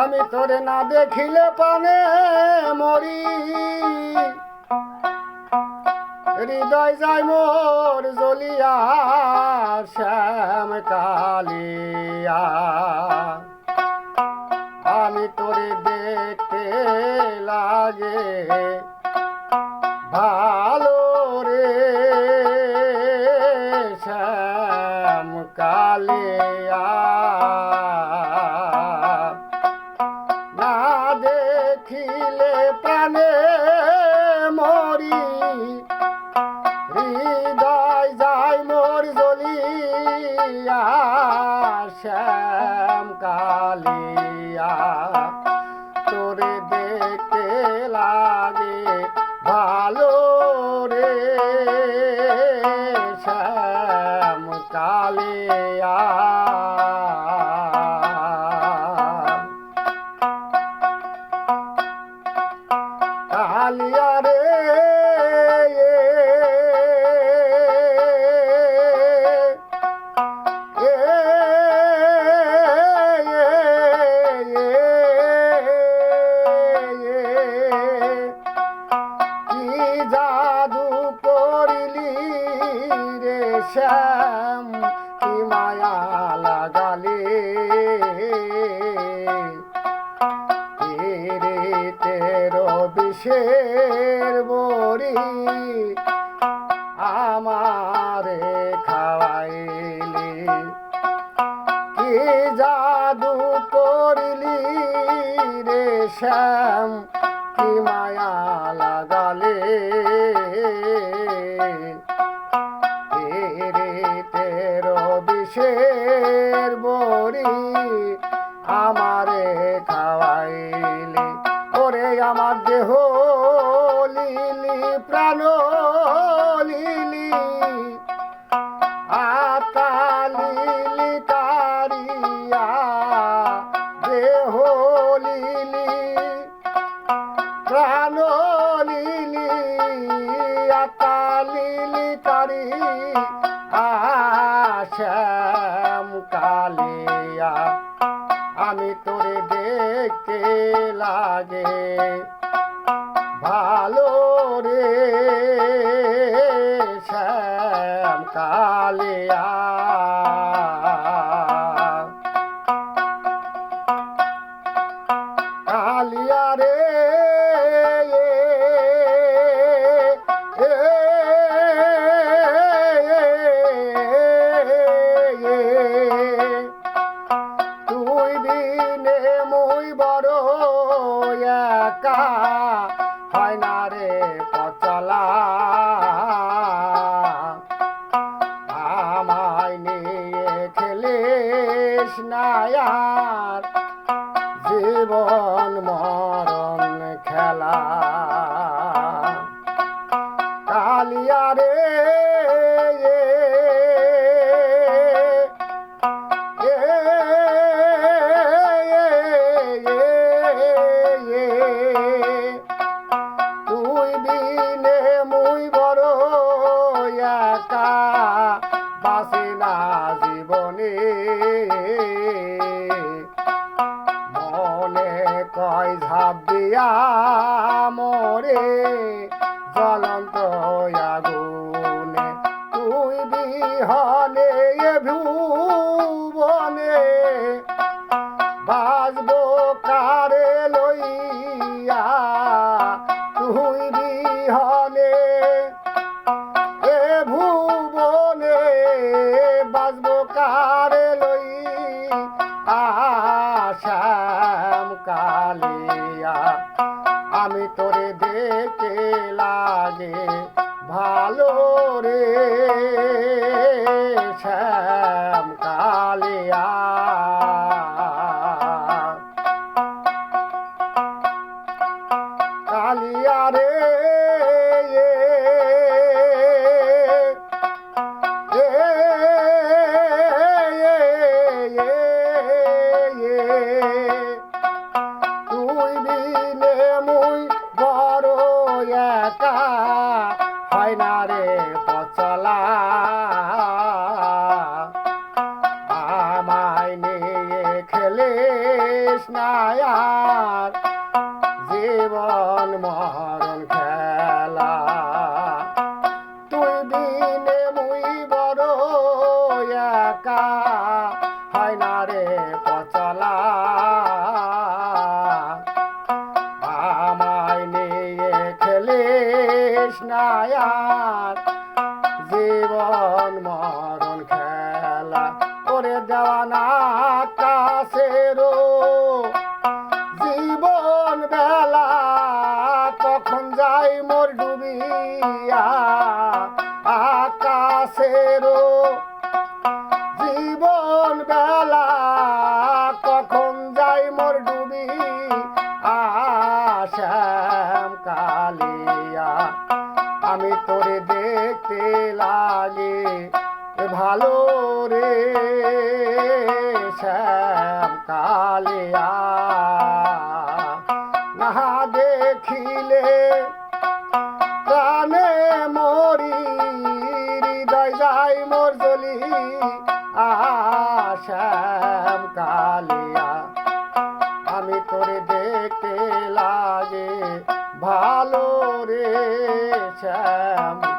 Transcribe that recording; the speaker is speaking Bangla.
আমি তোরে না দেখিলে পানে মরি। হৃদয় যায় মোর জ্বলিয়া শ্যাম কালিয়া আমি তোরে দেখতে লাগে, ভালো রে শ্যাম কালিয়া শ্যাম, কি মায়া লাগালে? তেরো বিশের বরি আমারে খাওয়াইলি। কি জাদু করিলি রে শ্যাম, কি মায়া লাগালে? বিশের বরি আমারে খাওয়াইলি, ওরে আমার দেহ লিলি, প্রাণ লিলি। আতা কারিয়া, দেহ লিলি, প্রাণ লিলি। আতা লিলি কারি আশ্যাম কালিয়া আমি তোরে দেখতে লাগে। ভালো রে মুই বড় একা। হয় না রে পচলা। আমায় নিয়ে খেলিস না জীবন মরণ খেলা। কালিয়া রে কারে লইয়া তুই বিহনে এ ভুবনে বাজবো কারে লই আশাম কালিয়া। আমি তোরে দেখে লাগে ভালো রে। একা হয় না রে পচলা। আমায় নিয়ে খেলিস না জীবন মর আর জীবন মরণ খেলা করে দেওয়ানা না জীবন বেলা কখন যাই মোর ডুবিয়া আকাশেরও আমি তোরে দেখতে লাগে ভালো রে শ্যাম কালিয়া। না দেখিলে প্রাণে মরি, হৃদয় যাই মোর জলি আশ্যাম কালিয়া। আমি তোরে দেখতে লাগে, ভালো রে শ্যাম